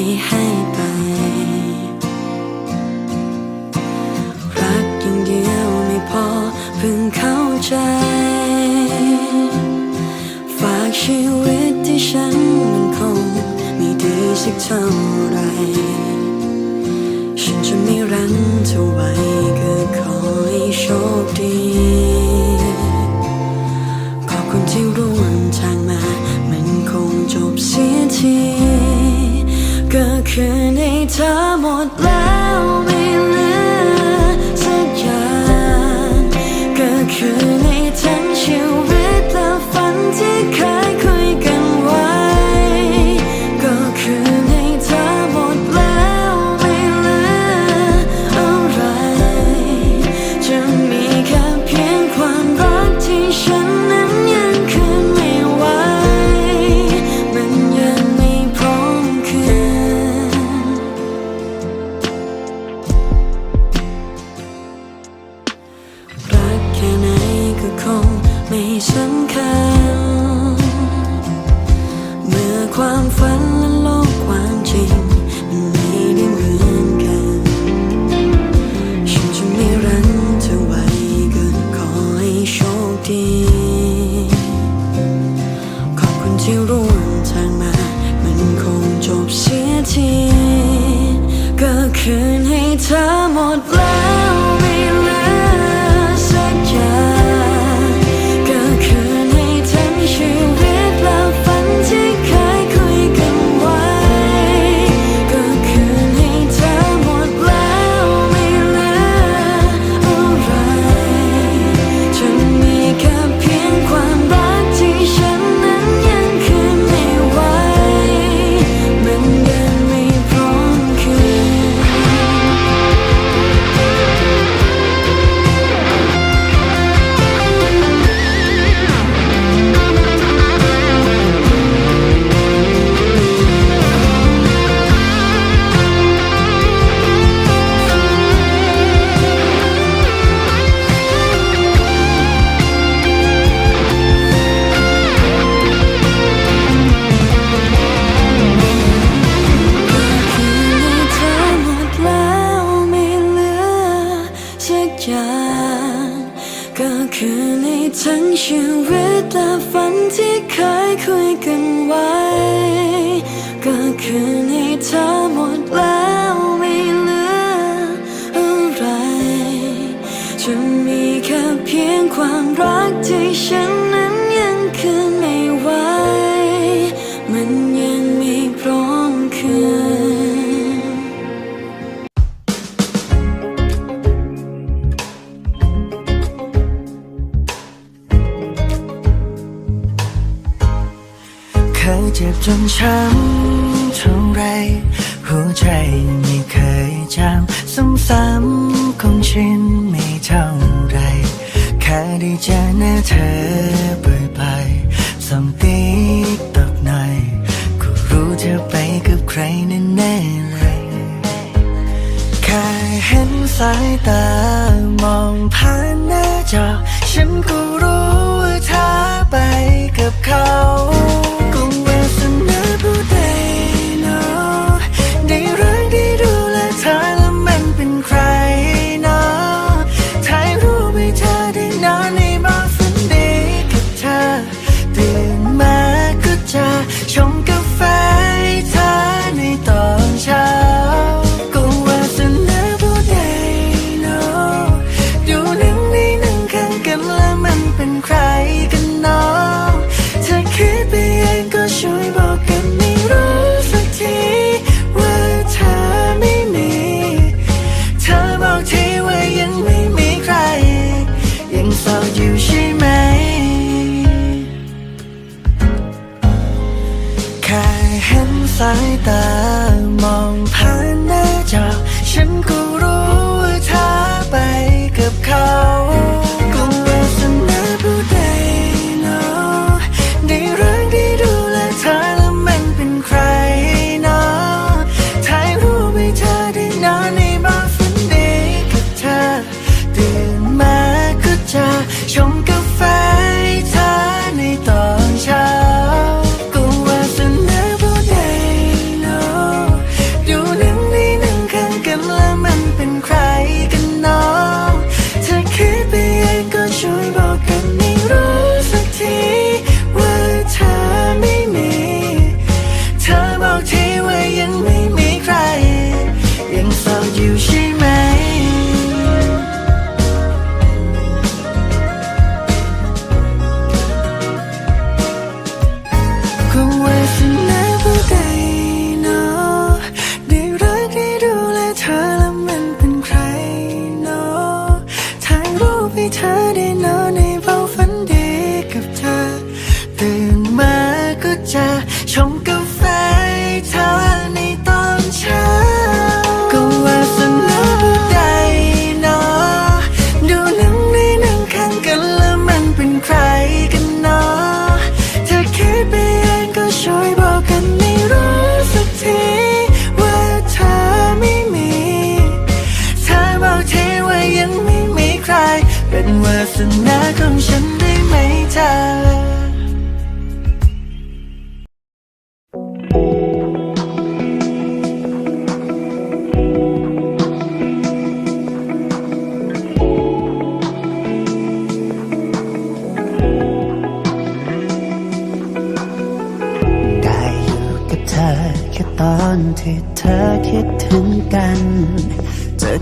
ไม่ให้ไป รักอย่างเดียวไม่พอเพิ่งเข้าใจ ฝากชีวิตที่ฉันมันคงไม่ดีสักเท่าไร ฉันจะไม่รังเธอไว้ก็ขอให้โชคดี ขอบคุณที่ร่วมทางมา มันคงจบเสียที ก็คือในเธอหมดแล้ว ความรักที่ฉันนั้นยังคืนไม่ไหว มันยังไม่พร้อมคืน เคยเจ็บจนช้ำเท่าไร หัวใจไม่เคยจำซ้ำๆคงชินไม่เท่าไร ค่ได้เจอหน้าเธอบ่อยๆสองติกตอกหน่อยก็รู้เธอไปกับใครแน่ๆเลยแค่เห็นสายตามองผ่านหน้าจอ ฉันก็รู้ว่าเธอไปกับเขา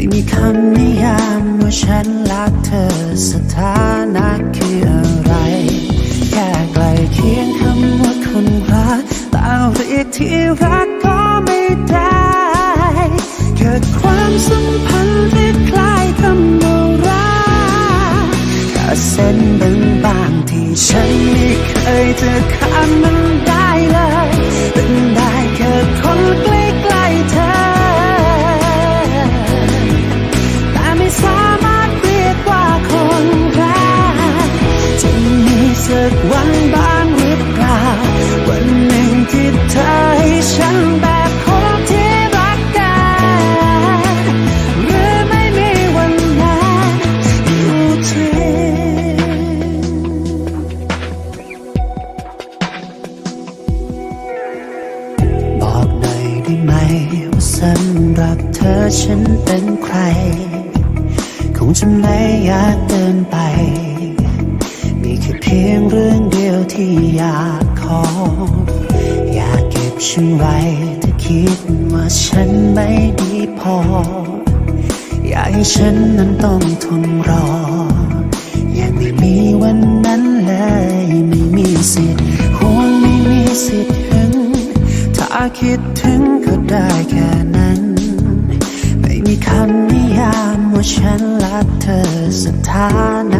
ไม่มีคำนิยามว่าฉันรักเธอสถานะคืออะไร แค่ใกลเคียงคำว่าคนรักแต่เรียกที่รักก็ไม่ได้เกิดความสัมพันธ์ที่คล้ายคำว่ารักแค่เส้นบางๆที่ฉันไม่เคยจะข้ามมัน มีสัก เรื่องเดียวที่อยากขอ อยากเก็บฉันไว้ถ้าคิดว่าฉันไม่ดีพอ อยากให้ฉันนั้นต้องทนรอ ยังไม่มีวันนั้นเลย ไม่มีสิทธิ์คงไม่มีสิทธิ์ถึง ถ้าคิดถึงก็ได้แค่นั้น ไม่มีคำนิยามว่าฉันรักเธอสถานะ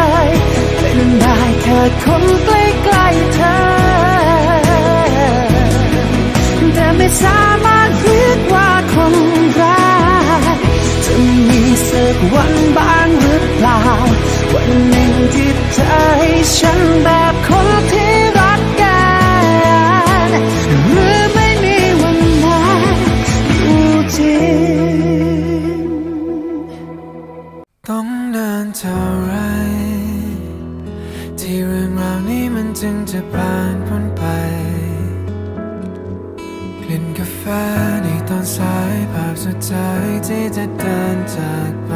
ได้แค่คนใกล้ๆเธอ แต่ไม่สามารถเรียกว่าคนรักจะมีสักวันบ้างหรือเปล่า วันหนึ่งที่เธอให้ฉันแบบคนที่รักกันหรือไม่มีวันนั้นอยู่จริงต้องนานเท่า จะผ่านพ้นไป กลิ่นกาแฟในตอนสายภาพสุดท้ายที่จะเดินจากไป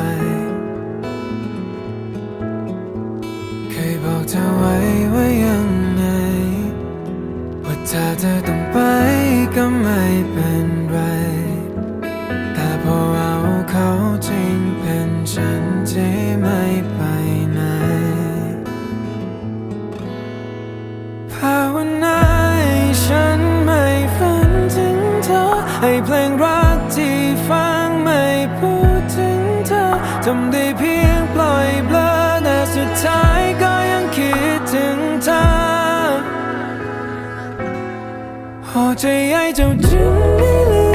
พอใจให้